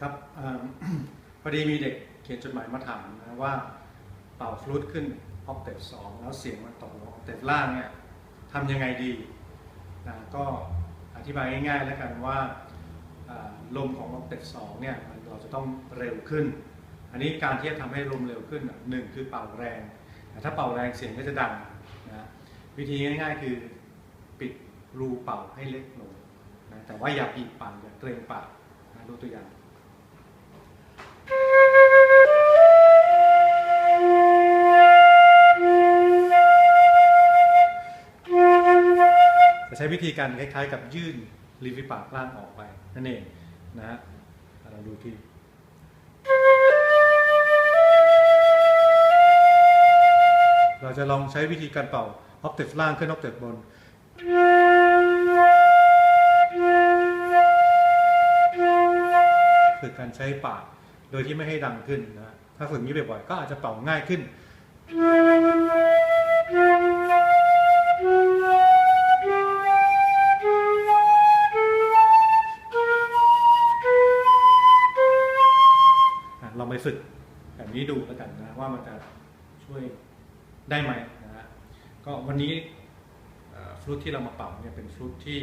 ครับอพอดีมีเด็กเขียนจดหมายมาถามนะว่าเป่าฟลุตขึ้นออกเตปสองแล้วเสียงมันตกลงออกเตปล่างเนี่ยทำยังไงดีนะก็อธิบายง่ายๆแล้วกันว่าลมของออกเตปสองเนี่ยมันเราจะต้องเร็วขึ้น อันนี้การที่จะทำให้ลมเร็วขึ้นหนึ่งคือเป่าแรงแต่ถ้าเป่าแรงเสียงก็จะดังนะวิธีง่ายๆคือปิดรูเป่าให้เล็กลงนะแต่ว่าอย่าบีบปากอย่าเกรงปากนะดูตัวอย่าง จะใช้วิธีการคล้ายๆ กับยื่นริมฝีปากล่างออกไปนั่นเองนะฮะเราดูที่เราจะลองใช้วิธีการเป่าออกเตฟล่างขึ้นออกเตฟบน คือการใช้ปากโดยที่ไม่ให้ดังขึ้นนะถ้าฝึกนี้บ่อยๆก็อาจจะเป่าง่ายขึ้น ฝึกแบบนี้ดูแล้วกันนะว่ามันจะช่วยได้ไหมนะฮะก็วันนี้ฟลุตที่เรามาเป่าเนี่ยเป็นฟลุตที่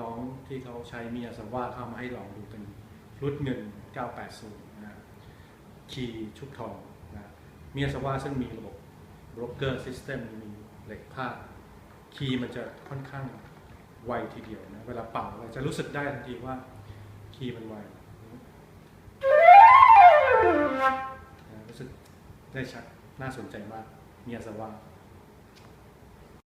น้องที่เขาใช้มิยาซาว่าเข้ามาให้ลองดูเป็นฟลุตหนึ่ง980นะฮะคีย์ชุบทองนะมิยาซาว่าซึ่งมีระบบบล็อกเกอร์ซิสเต็มมีเหล็กผ้าคีย์มันจะค่อนข้างไวทีเดียวนะ เวลาเป่าเราจะรู้สึกได้ทันทีว่าคีย์มันไว ได้ชัดน่าสนใจมากเมียสว่า